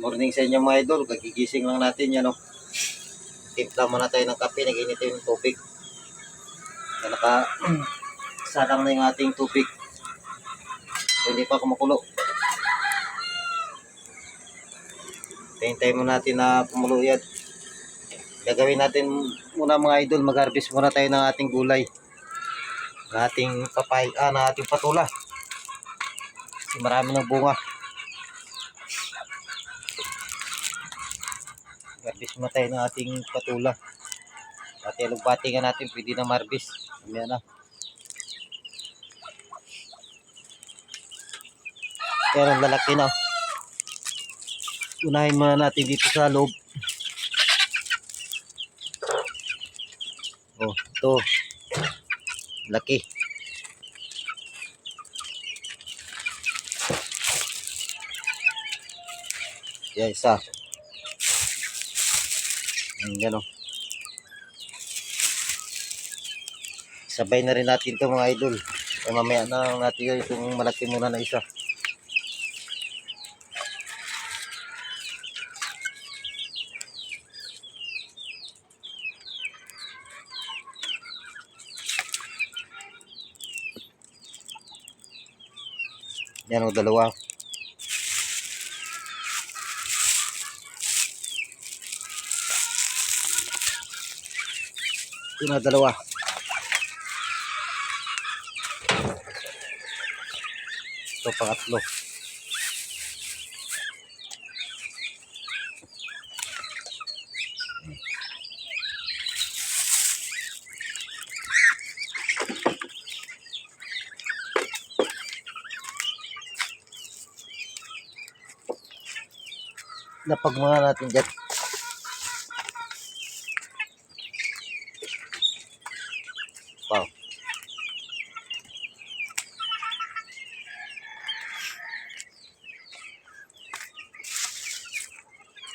Morning sa inyo mga idol, kagigising lang natin yan o. Timpla muna tayo ng kape, nag-init yung tubig. Na naka sadang na yung ating tubig. Hindi pa kumukulo. Hintayin mo natin na kumulo yan. Gagawin natin muna mga idol, mag-harvest muna tayo ng ating gulay. Ng ating papay, ah, ng ating patula. Kasi marami ng bunga. Tayo ng ating patula. Pati alugbati nga natin, pwede na marbis. Mamaya na. Pero lalaki na. Unahin muna natin dito sa loob. Oh, ito. Laki. Yan, isa. Yan, o. Sabay na rin natin to mga idol. Eh, mamaya na natin itong malaki muna na isa. Yan o, dalawa. Ito na dalawa. Ito pangatlo. Napag mga natin dyan.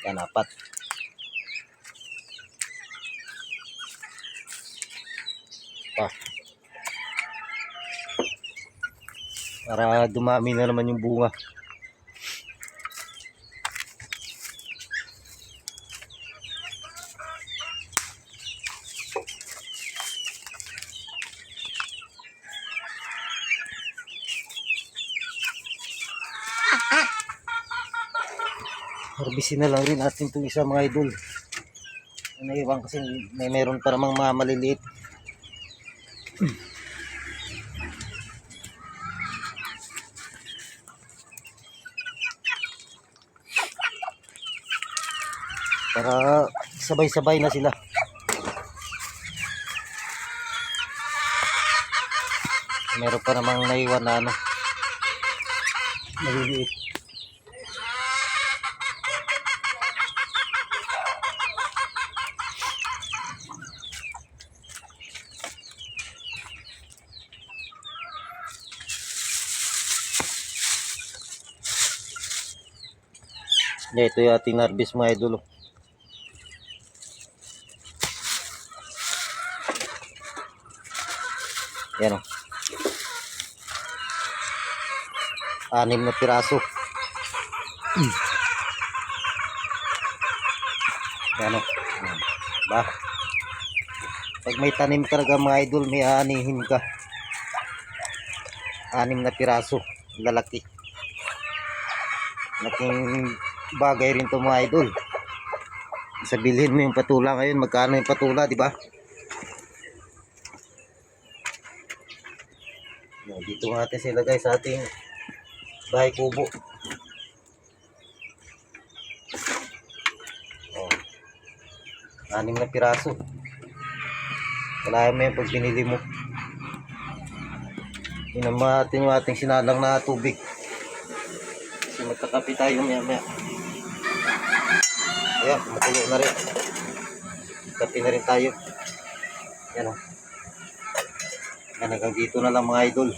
Yan, apat. Pa. Para dumami na naman yung bunga. Harbisin na lang rin natin itong isa mga idol. Naiwan kasi may meron pa namang mga maliliit. Para sabay-sabay na sila. Meron pa namang naiwan na ano. Maliliit. Yeah, ito yung ating harvest mga idol. oh. Yan o. Anim na piraso. Yan o. Yan. Ba? Pag may tanim talaga mga idol, may anihin ka. Anim na piraso. Lalaki. Laking bagay rin to mga idol. Sabilhin mo yung patula ngayon, magkano yung patula, di ba? Dito natin sila guys sa ating bahay kubo. Oh. Anim na piraso. Wala mo yan pag binili mo. Inom natin yung ating sinalang na tubig. Kasi magkakapi tayo maya maya. Ayan, kumukulo na rin. Kapi na rin tayo. Yan o. Yan, hanggang dito na lang mga idol.